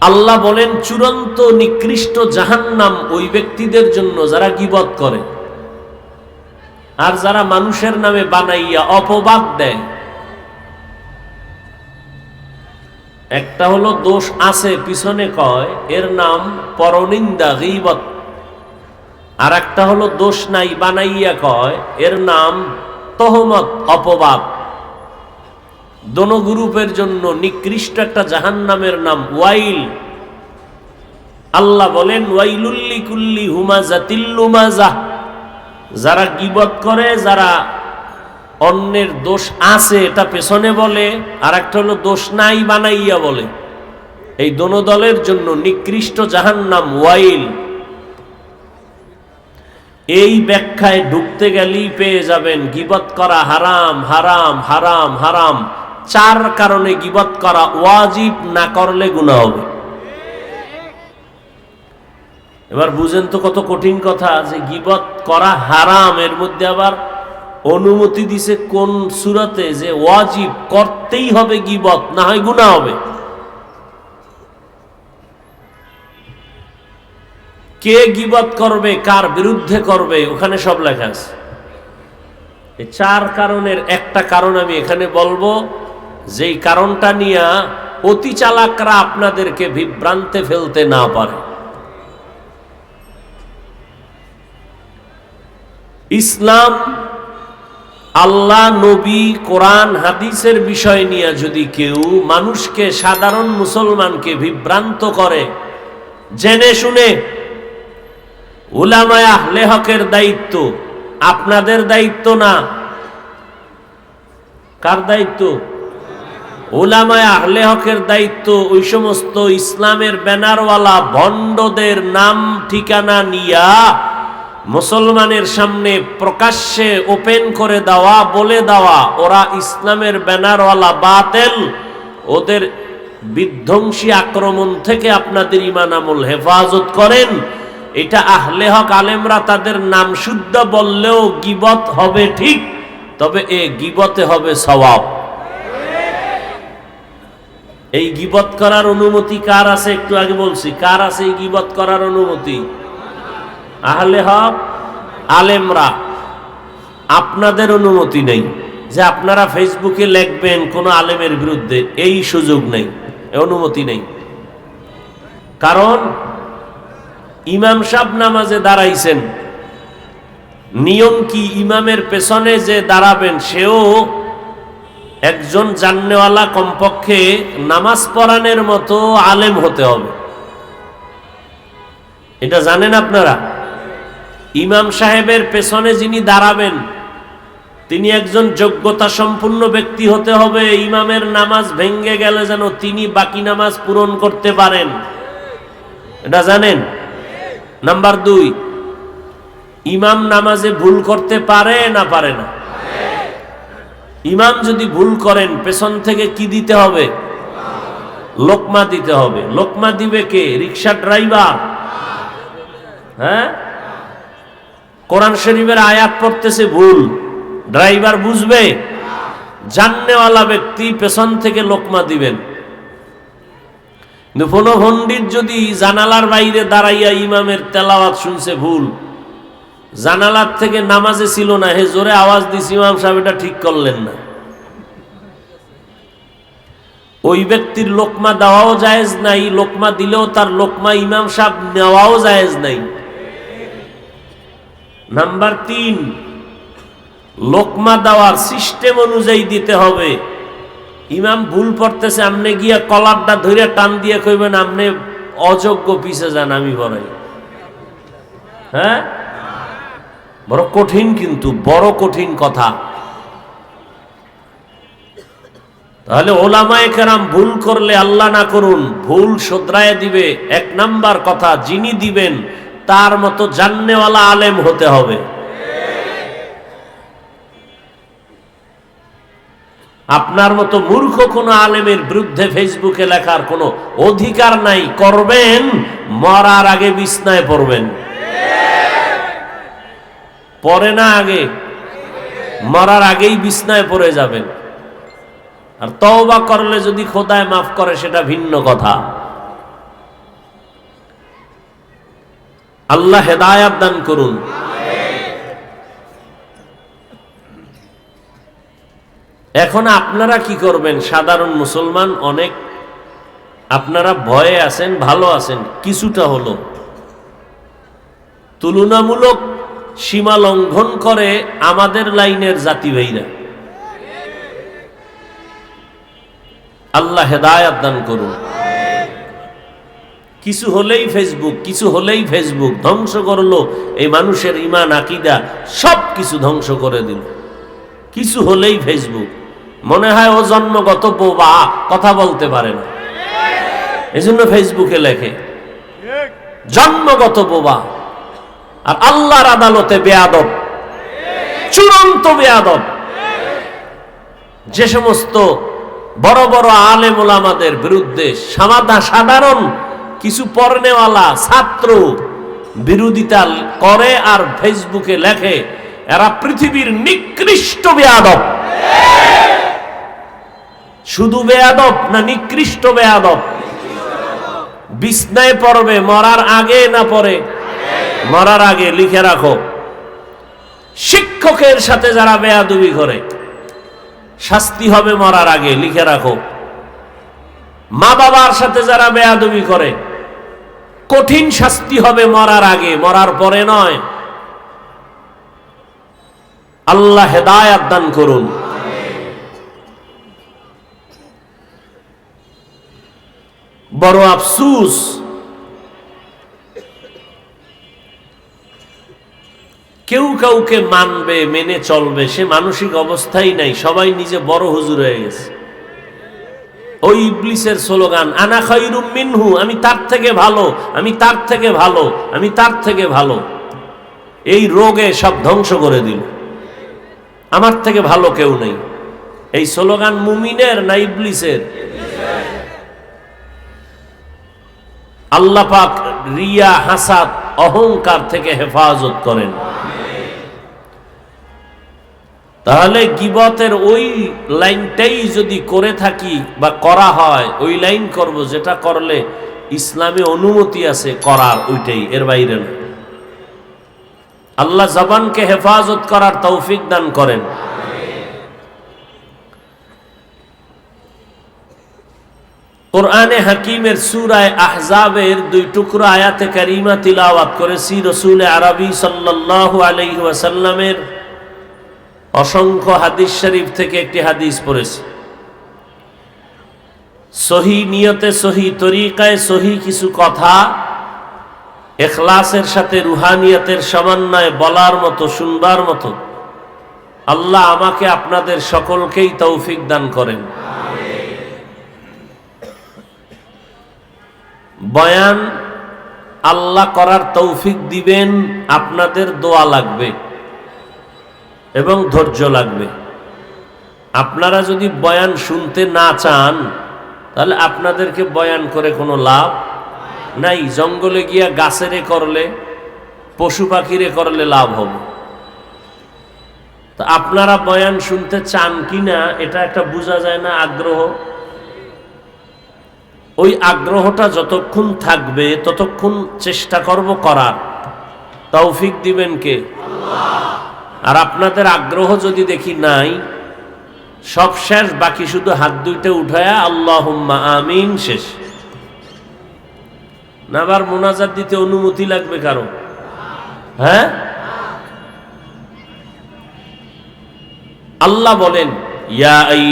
আল্লাহ বলেন, চূড়ান্ত নিকৃষ্ট জাহান্নাম ওই ব্যক্তিদের জন্য যারা গিবত করে আর যারা মানুষের নামে বানাইয়া অপবাদ দেয়। একটা হলো দোষ আছে, পিছনে কয়, এর নাম পরনিন্দা, গিবত। আর একটা হলো দোষ নাই, বানাইয়া কয়, এর নাম তহমত, অপবাদ। দোনো গ্রুপের জন্য নিকৃষ্ট একটা জাহান্নামের নাম ওয়াইল। আল্লাহ বলেন ওয়াইলুল্লি কুল্লি হুমাজা তিল্লুমাজা যারা গিবত করে, যারা অন্যের দোষ আছে, এটা পেছনে বলে আর একটা হলো দোষ নাই বানাইয়া বলে। এই দোনো দলের জন্য নিকৃষ্ট জাহান্নাম ওয়াইল। এই ব্যাখ্যায় ঢুকতে গেলেই পেয়ে যাবেন, গিবত করা হারাম হারাম হারাম হারাম। চার কারণে গিবত করা ওয়াজিব না করলে গুণা হবে। এবার বুঝেন তো কত কঠিন কথা যে গিবত করা হারাম, এর মধ্যে আবার অনুমতি দিছে কোন সুরাতে যে ওয়াজিব করতেই হবে গিবত, না হয় গুণা হবে। কে গিবত করবে, কার বিরুদ্ধে করবে, ওখানে সব লেখা আছে। চার কারণের একটা কারণ আমি এখানে বলব। যেই কারণটা নিয়ে অতি চালাকরা আপনাদেরকে বিভ্রান্তে ফেলতে না পারে। ইসলাম আল্লাহ, নবী, কোরআন, হাদিসের বিষয় নিয়ে যদি কেউ মানুষকে, সাধারণ মুসলমানকে বিভ্রান্ত করে, জেনে শুনে, উলামায়া লেহকের দায়িত্ব, আপনাদের দায়িত্ব না। কার দায়িত্ব? ওলামায় আহলে হকের দায়িত্ব ওই সমস্ত ইসলামের ব্যানারওয়ালা ভণ্ডদের নাম, ঠিকানা নিয়া মুসলমানের সামনে প্রকাশ্যে ওপেন করে দেওয়া, বলে দেওয়া, ওরা ইসলামের ব্যানারওয়ালা বাতেল। ওদের বিধ্বংসী আক্রমণ থেকে আপনাদের ইমান আমল হেফাজত করেন। এটা আহলে হক আলেমরা তাদের নাম শুদ্ধ বললেও গিবত হবে ঠিক, তবে এ গিবতে হবে সওয়াব। এই গিবত করার অনুমতি কার আছে? একটু আগে বলছি, কার আছে এই গিবত করার অনুমতি? আহলে হক, আলেমরা, আপনাদের অনুমতি নেই যে আপনারা ফেসবুকে লিখবেন কোন আলেমের বিরুদ্ধে, এই সুযোগ নেই অনুমতি নেই। কারণ ইমাম সাহ নামাজে দাঁড়াইছেন, নিয়ম কি? ইমামের পেছনে যে দাঁড়াবেন, সেও একজন জাননেওয়ালা কমপক্ষে নামাজ পড়ানোর মতো আলেম হতে হবে। এটা জানেন আপনারা? ইমাম সাহেবের পেছনে যিনি দাঁড়াবেন, তিনি একজন যোগ্যতা সম্পূর্ণ ব্যক্তি হতে হবে। ইমামের নামাজ ভেঙ্গে গেলে যেন তিনি বাকি নামাজ পূরণ করতে পারেন। এটা জানেন? নাম্বার দুই, ইমাম নামাজে ভুল করতে পারে না পারে না? ইমাম যদি ভুল করেন, পেছন থেকে কি দিতে হবে? লোকমা দিতে হবে। লোকমা দিবে কে? রিক্সা ড্রাইভার। হ্যাঁ? কোরআন শরীফের আয়াত পড়তেছে ভুল। ড্রাইভার বুঝবে? জাননেওয়ালা ব্যক্তি পেছন থেকে লোকমা দিবেন। কোনো ভন্ডির যদি জানালার বাইরে দাঁড়াইয়া ইমামের তেলাওয়াত শুনছে ভুল জানালার থেকে নামাজে ছিল না, হে জোরে আওয়াজ দিছি, ইমাম সাহেব এটা ঠিক করলেন না। ওই ব্যক্তির লোকমা দেওয়াও জায়েজ নাই, লোকমা দিলেও তার লোকমা ইমাম সাহেব নেওয়াও জায়েজ নাই। নাম্বার তিন, লোকমা দেওয়ার সিস্টেম অনুযায়ী দিতে হবে। ইমাম ভুল পড়তেছে আপনি গিয়া কলারটা ধরে টান দিয়ে কইবেন আপনি অযোগ্য পিছে যান, আমি বড়াই হ্যাঁ? বড় কঠিন কিন্তু বড় কঠিন কথা। তাহলে ওলামায়ে কেরাম ভুল করলে আল্লাহ না করুন, ভুল শোধরায় দিবে। এক নাম্বার কথা, যিনি দিবেন, তার মতো জাননেওয়ালা আলেম হতে হবে। আপনার মতো মূর্খ কোনো আলেমের বিরুদ্ধে ফেসবুকে লেখার কোনো অধিকার নাই, করবেন, মরার আগে বিছনায় পড়বেন। পরে না আগে? মরার আগেই বিছনায় পড়ে যাবেন। আর তওবা করলে যদি খোদায় মাফ করে, সেটা ভিন্ন কথা। আল্লাহ হেদায়াত দান করুন। এখন আপনারা কি করবেন? সাধারণ মুসলমান অনেক, আপনারা ভয়ে আছেন, ভালো আছেন, কিছুটা হলো। তুলনামূলক সীমা লঙ্ঘন করে আমাদের লাইনের জাতি ভাইরা আল্লাহ হেদায়াত দান করুন। কিছু হলেই ফেসবুক কিছু হলেই ফেসবুক ধ্বংস করল এই মানুষের ইমান আকিদা সব কিছু ধ্বংস করে দিল। কিছু হলেই ফেসবুক। মনে হয় ও জন্মগত বোবা কথা বলতে পারে না। এই জন্য ফেসবুকে লেখে জন্মগত বোবা। আর আল্লাহর আদালতে বেয়াদব, চূড়ান্ত বেয়াদব। যে সমস্ত বড় বড় আলেম ওলামাদের বিরুদ্ধে সাধারণ কিছু পড়নেওয়ালা ছাত্র বিরোধিতা করে আর ফেসবুকে লেখে, এরা পৃথিবীর নিকৃষ্ট বেয়াদব। শুধু বেয়াদব না নিকৃষ্ট বেয়াদব? বিছনায় পড়বে, মরার আগে না পরে? মরার আগে লিখে রাখো, শিক্ষকের সাথে যারা বেয়াদবি করে, শাস্তি হবে মরার আগে, লিখে রাখো। মা বাবার সাথে যারা বেয়াদবি করে, কঠিন শাস্তি হবে মরার আগে, মরার পরে নয়। আল্লাহ হেদায়াত দান করুন। বড় আফসুস কেউ কাউকে মানবে, মেনে চলবে, সে মানসিক অবস্থাই নাই, সবাই নিজে বড় হুজুর হয়ে গেছে। ওই ইবলিসের স্লোগান, আনা খাইরুম মিনহু আমি তার থেকে ভালো আমি তার থেকে ভালো আমি তার থেকে ভালো এই রোগে সব ধ্বংস করে দিল। আমার থেকে ভালো কেউ নেই। এই স্লোগান মুমিনের না ইবলিসের? আল্লাহ পাক রিয়া, হাসাদ, অহংকার থেকে হেফাজত করেন। তাহলে গিবতের ওই লাইনটাই যদি করে থাকি বা করা হয়, ওই লাইন করব যেটা করলে ইসলামে অনুমতি আছে করার ওইটাই, এর বাইরে না। আল্লাহ জবানকে হেফাজত করার তৌফিক দান করেন। কোরআনে হাকিমের সুরায় আহজাবের দুই টুকরো আয়াতে কারিমা তিলাওয়াত করেছি, রসুল আরবি আলাইহি ওয়াসাল্লামের অসংখ্য হাদিস শরীফ থেকে একটি হাদিস পড়েছি। সহি নিয়তে, সহি তরিকায়, সহি কিছু কথা এখলাসের সাথে, রুহানিয়তের সমন্বয়ে বলার মতো, শুনবার মতো, আল্লাহ আমাকে আপনাদের সকলকেই তৌফিক দান করেন। বয়ান, আল্লাহ করার তৌফিক দিবেন, আপনাদের দোয়া লাগবে। এবং ধৈর্য লাগবে। আপনারা যদি বয়ান শুনতে না চান, তাহলে আপনাদেরকে বয়ান করে কোনো লাভ নাই। জঙ্গলে গিয়া গাছেরে করলে, পশু পাখিরে করলে লাভ হবে। তা আপনারা বয়ান শুনতে চান কি না এটা একটা বোঝা যায় না আগ্রহ। ওই আগ্রহটা যতক্ষণ থাকবে, ততক্ষণ চেষ্টা করব করার। তৌফিক দিবেন কে? আর আপনাদের আগ্রহ যদি দেখি নাই, সব শেষ, বাকি শুধু হাত দুইটা উঠায়া আল্লাহ আমিন শেষ। না আবার মোনাজাত দিতে অনুমতি লাগবে কারও? হ্যাঁ? আল্লাহ বলেন এই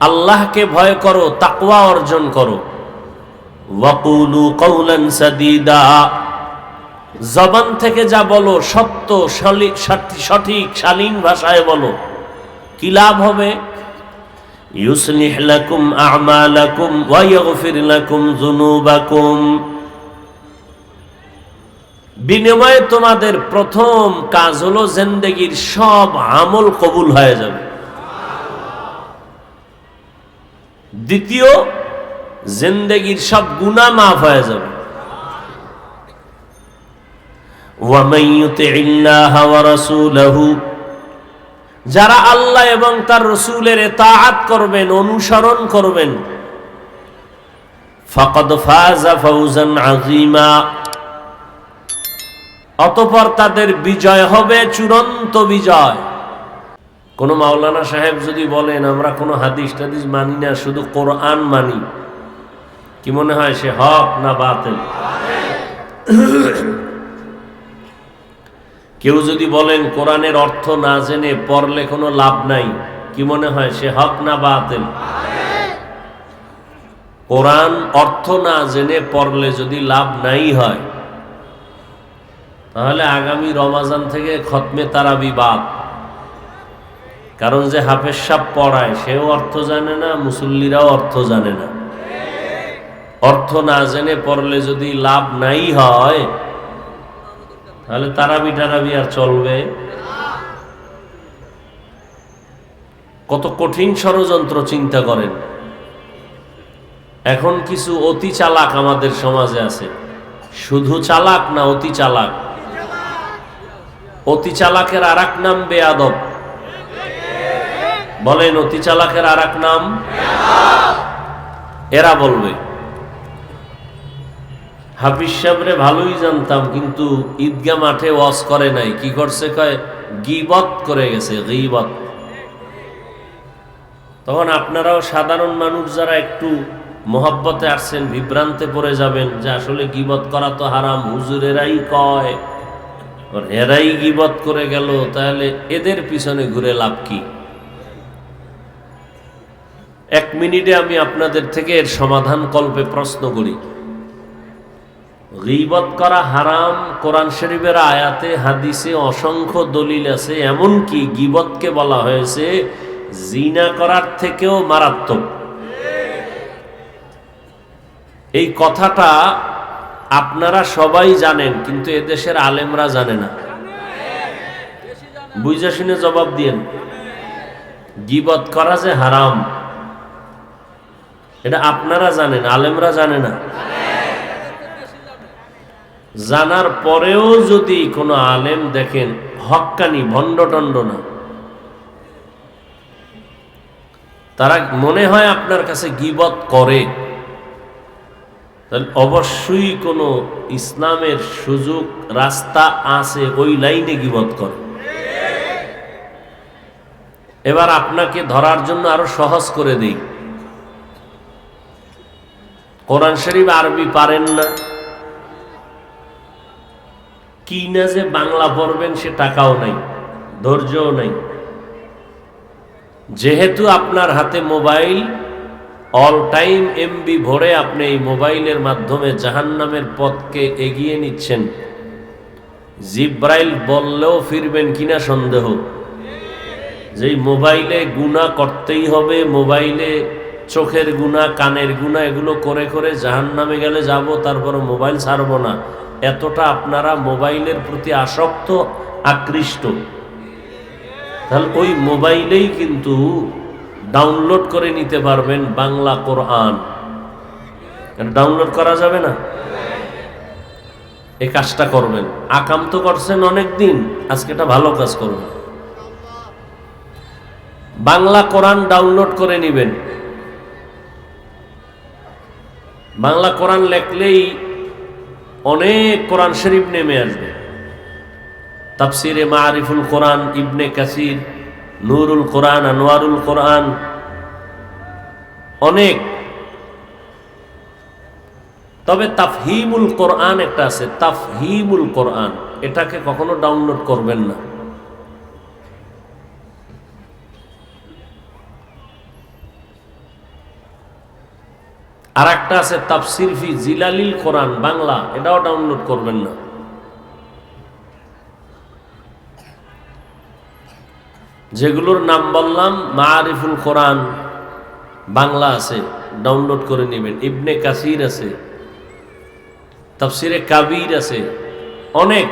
আল্লাহকে ভয় করো, তাকওয়া অর্জন করো। ওয়াকুলু কৌলান সাদিদা। জবান থেকে যা বলো, সত্য সঠিক, শালীন ভাষায় বলো। কি লাভ হবে? ইউসলিহ লাকুম আমালাকুম ওয়া ইয়াগফির লাকুম যুনুবাকুম। বিনিময়ে তোমাদের প্রথম কাজ হলো জিন্দেগির সব আমল কবুল হয়ে যাবে। দ্বিতীয় জিন্দগির সব গুণা মাফ হয়ে যাবে। যারা আল্লাহ এবং তার রসুলের তাহাত করবেন, অনুসরণ করবেন অতপর তাদের বিজয় হবে চূড়ান্ত বিজয়। কোন মাওলানা সাহেব যদি বলেন, আমরা কোনো হাদিস টাদিস মানি না, শুধু কোরআন মানি। কি মনে হয় সে হক না বাতিল? কেউ যদি বলেন কোরআনের অর্থ না জেনে পড়লে কোনো লাভ নাই, কি মনে হয় সে হক না বাতিল? কোরআন অর্থ না জেনে পড়লে যদি লাভ নাই হয়, তাহলে আগামী রমাজান থেকে খতমে তারাবি বাদ। কারণ যে হাফেজ সাপ পড়ায়, সেও অর্থ জানে না, মুসল্লিরাও অর্থ জানে না। অর্থ না জেনে পড়লে যদি লাভ নাই হয়, তাহলে তারাবি টারাবি আর চলবে। কত কঠিন ষড়যন্ত্র চিন্তা করেন। এখন কিছু অতি চালাক আমাদের সমাজে আছে। শুধু চালাক না অতি চালাক। অতি চালাকের আর এক নাম বেয়াদব। বলেন, অতি চালাকের আর এক নাম? এরা বলবে। হাফিজ সাহেবরে ভালোই জানতাম, কিন্তু ঈদগা মাঠে ওয়াজ করে নাই। কি করছে কয়? গিবত করে গেছে, গিবত। তখন আপনারাও সাধারণ মানুষ যারা একটু মোহব্বতে আসছেন, বিভ্রান্তে পড়ে যাবেন যে আসলে গিবত করা তো হারাম, হুজুরেরাই কয় এরাই গিবত করে গেল, তাহলে এদের পিছনে ঘুরে লাভ কি? এক মিনিটে আমি আপনাদের থেকে এর সমাধান কল্পে প্রশ্ন করি। গিবত করা হারাম কোরআন শরীফের আয়াতে, হাদিসে অসংখ্য দলিল আছে। এমনকি গিবতকে বলা হয়েছে, জিনা করার থেকেও মারাত্মক। এই কথাটা আপনারা সবাই জানেন, কিন্তু এদেশের আলেমরা জানে না। বুঝে শুনে জবাব দিয়েন। গিবত করা যে হারাম, এটা আপনারা জানেন, আলেমরা জানে না। জানার পরেও যদি কোনো আলেম দেখেন হক্কানি ভণ্ডটণ্ড না। তারা মনে হয় আপনার কাছে গিবত করে। তাহলে অবশ্যই কোনো ইসলামের সুযোগ, রাস্তা আছে, ওই লাইনে গিবত করে। এবার আপনাকে ধরার জন্য আরও সহজ করে দিই। কোরআন শরীফ আরবি পারেন না। কি না যে বাংলা পড়বেন সে টাকাও নাই, ধৈর্যও নাই। যেহেতু আপনার হাতে মোবাইল অল টাইম এমবি ভরে আপনি এই মোবাইলের মাধ্যমে জাহান্নামের পথকে এগিয়ে নিচ্ছেন। জিব্রাইল বললেও ফিরবেন কিনা সন্দেহ। যেই মোবাইলে গুণা করতেই হবে, মোবাইলে চোখের গুণা, কানের গুণা, এগুলো করে করে জাহান্নামে গেলে যাব তারপর মোবাইল ছাড়বো না। এতটা আপনারা মোবাইলের প্রতি আসক্ত, আকৃষ্ট। তাহলে ওই মোবাইলেই কিন্তু ডাউনলোড করে নিতে পারবেন বাংলা কোরআন। ডাউনলোড করা যাবে না? এই কাজটা করবেন। আকাম তো করছেন অনেক দিন আজকে এটা ভালো কাজ করবেন। বাংলা কোরআন ডাউনলোড করে নেবেন। বাংলা কোরআন লেখলেই অনেক কোরআন শরীফ নেমে আসবে। তাফসিরে মারিফুল কোরআন, ইবনে কাসির, নুরুল কোরআন, আনোয়ারুল কোরআন, অনেক। তবে তাফহিমুল কোরআন একটা আছে, তাফহিমুল কোরআন। এটাকে কখনো ডাউনলোড করবেন না। আর একটা আছে তাফসির ফি জিলালিল কোরআন, বাংলা। এটাও ডাউনলোড করবেন না। যেগুলোর নাম বললাম মারিফুল কোরআন, বাংলা আছে ডাউনলোড করে নেবেন। ইবনে কাসির আছে, তাফসিরে কাবির আছে, অনেক।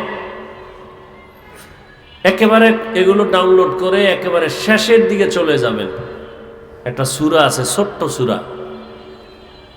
একেবারে এগুলো ডাউনলোড করে একেবারে শেষের দিকে চলে যাবেন। একটা সুরা আছে, ছোট্ট সুরা।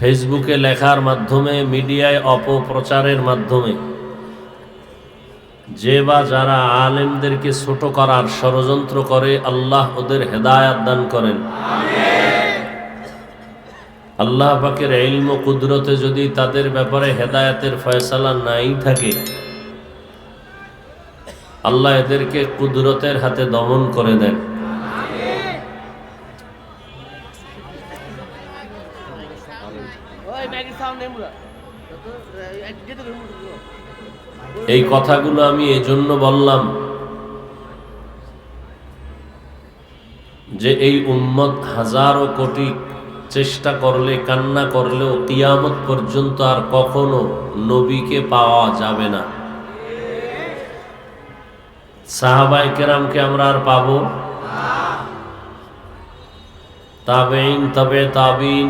ফেসবুকে লেখার মাধ্যমে, মিডিয়ায় অপপ্রচারের মাধ্যমে। যে বা যারা আলেমদেরকে ছোট করার ষড়যন্ত্র করে, আল্লাহ ওদের হেদায়াত দান করেন। আল্লাহ পাকের ইলম ও কুদরতে যদি তাদের ব্যাপারে হেদায়াতের ফয়সালা নাই থাকে, আল্লাহ এদেরকে কুদরতের হাতে দমন করে দেন। এই কথাগুলো আমি এজন্য বললাম যে এই উম্মত হাজারো কোটি চেষ্টা করলে, কান্না করলেও কিয়ামত পর্যন্ত আর কখনো নবীকে পাওয়া যাবে না। সাহাবাই কেরামকে আমরা আর পাবো? তাবেইন তবে তাবিন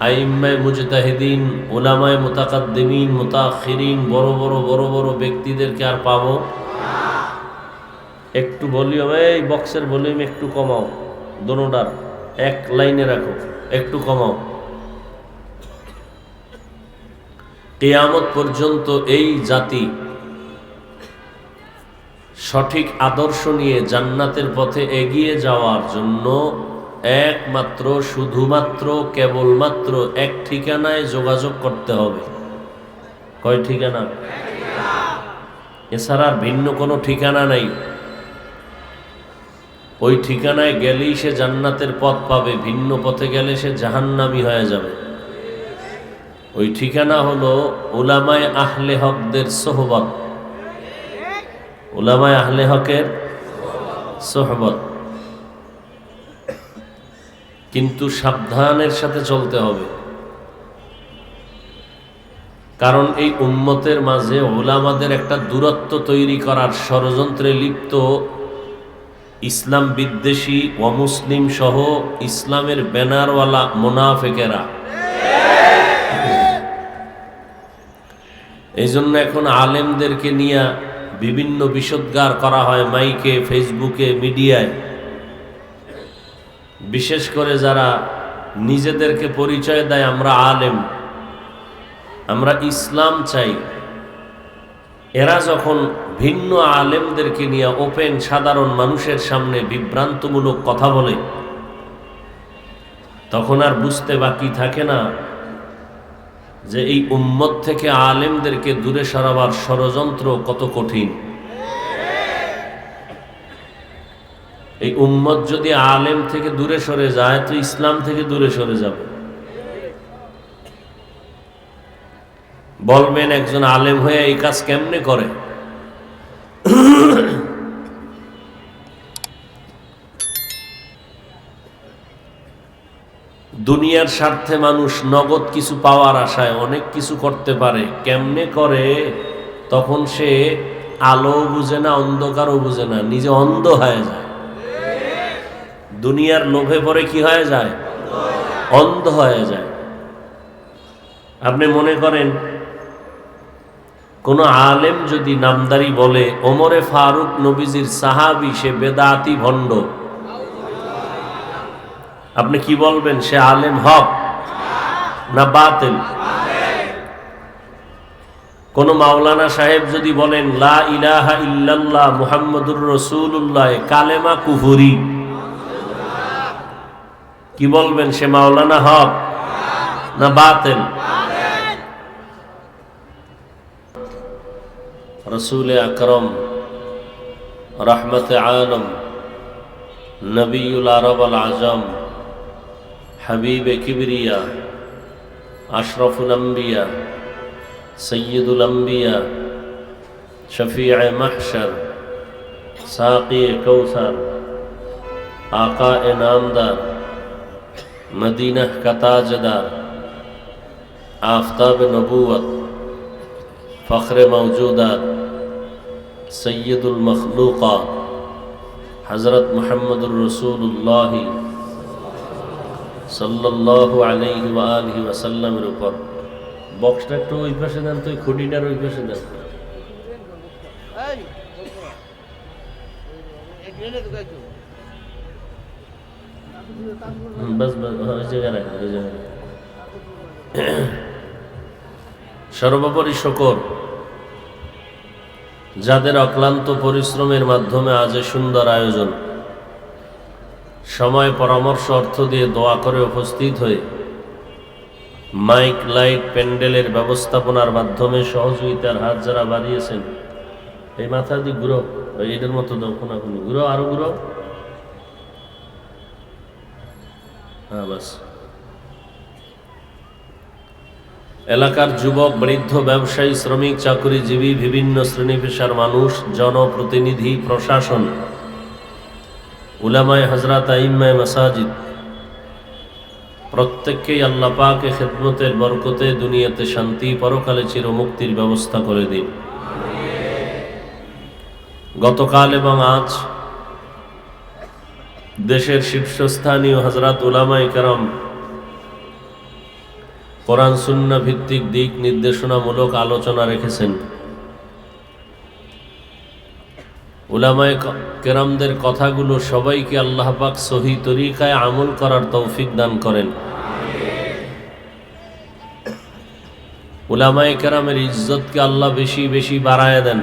আইম্মায় মুজতাহিদিন ওলামায় মুতাকাদ্দিমিন, মুতাখিরিন, বড় বড় বড় বড় ব্যক্তিদেরকে আর পাবো? একটু ভলিউম, এই বক্সের ভলিউম একটু কমাও, দোনোটার এক লাইনে রাখো, একটু কমাও। কেয়ামত পর্যন্ত এই জাতি সঠিক আদর্শ নিয়ে জান্নাতের পথে এগিয়ে যাওয়ার জন্য একমাত্র, শুধুমাত্র, কেবলমাত্র এক ঠিকানায় যোগাযোগ করতে হবে। কয় ঠিকানা? এছাড়া ভিন্ন কোনো ঠিকানা নাই। ওই ঠিকানায় গেলেই সে জান্নাতের পথ পাবে, ভিন্ন পথে গেলে সে জাহান্নামি হয়ে যাবে। ওই ঠিকানা হলো ওলামায় আহলে হকদের সোহবত। ওলামায় আহলে হকের সোহবত। কিন্তু সাবধানের সাথে চলতে হবে। কারণ এই উম্মতের মাঝে ওলামাদের একটা দূরত্ব তৈরি করার ষড়যন্ত্রে লিপ্ত ইসলাম বিদ্বেষী অমুসলিম সহ ইসলামের ব্যানারওয়ালা মোনাফেকেরা। এই জন্য এখন আলেমদেরকে নিয়ে বিভিন্ন বিষোদ্গার করা হয় মাইকে, ফেসবুকে, মিডিয়ায়। বিশেষ করে যারা নিজেদেরকে পরিচয় দেয়, আমরা আলেম। আমরা ইসলাম চাই। এরা যখন ভিন্ন আলেমদেরকে নিয়ে ওপেন, সাধারণ মানুষের সামনে বিভ্রান্তমূলক কথা বলে, তখন আর বুঝতে বাকি থাকে না যে এই উম্মত থেকে আলেমদেরকে দূরে সরাবার ষড়যন্ত্র কত কঠিন। এই উম্মত যদি আলেম থেকে দূরে সরে যায়, তো ইসলাম থেকে দূরে সরে যাবে। বলবেন একজন আলেম হয়ে এই কাজ কেমনে করে? দুনিয়ার স্বার্থে মানুষ নগদ কিছু পাওয়ার আশায় অনেক কিছু করতে পারে। কেমনে করে? তখন সে আলো বুঝে না, অন্ধকারও বুঝে না, নিজে অন্ধ হয়ে যায়। দুনিয়ার লোভে পরে কি হয়ে যায়? অন্ধ হয়ে যায়। আপনি মনে করেন, কোন আলেম যদি নামদারি বলে, ওমরে ফারুক নবীজির সাহাবি, সে বেদাতি ভণ্ড। আপনি কি বলবেন, সে আলেম হক না বাতিল? কোন মাওলানা সাহেব যদি বলেন, লা ইলাহা ইল্লাল্লাহ মুহাম্মদুর রসুল্লাহ কালেমা কুহুরি কি বলবেন সে মাওলানা হক না বাতেন রসুল আকরম রহমত আলম নবীল আরব আল আজম হাবিব কিবরিয়া আশরফুল আম্বিয়া সৈয়দুল আম্বিয়া শফিয়া মাহসার সাকি কৌসার آقا نامدار মদিনাহ কাতাজদার آفتاب نبوت فخر موجودات سید المخلوقات حضرت محمد الرسول اللہ صلی اللہ আলাইহি وآلہ ওয়াসাল্লামের উপর বক্সটা একটু ওই পাশে দেন তুই খুঁটিটার ওই পাশে দেন এই জায়গায় সর্বোপরি শকর, যাদের অক্লান্ত পরিশ্রমের মাধ্যমে আজ সুন্দর আয়োজন, সময় পরামর্শ অর্থ দিয়ে দোয়া করে উপস্থিত হয়ে মাইক, লাইট, প্যান্ডেলের ব্যবস্থাপনার মাধ্যমে সহযোগিতার হাত যারা বাড়িয়েছেন, এই মাথা দিয়ে ওই এটার মতো দক্ষণ এখন ঘুরো, আরও ঘুরো হ্যাঁ বাস। এলাকার যুবক, বৃদ্ধ, ব্যবসায়ী, শ্রমিক, চাকরিজীবী, বিভিন্ন শ্রেণি পেশার মানুষ, জনপ্রতিনিধি, প্রশাসন, উলামায় হজরত আইম্মায় মাসাজিদ, প্রত্যেককেই আল্লাহ পাকে খেদমতের বরকতে দুনিয়াতে শান্তি, পরকালে চিরমুক্তির ব্যবস্থা করে দিন। গতকাল এবং আজ দেশের শীর্ষস্থানীয় হজরত উলামাই কারাম কোরআন সুন্না ভিত্তিক দিক নির্দেশনামূলক আলোচনা রেখেছেন। উলামায় কেরামদের কথাগুলো সবাইকে আল্লাহ পাক সহি তরিকায় আমল করার তৌফিক দান করেন। উলামায় কেরামের ইজ্জতকে আল্লাহ বেশি বেশি বাড়ায় দেন।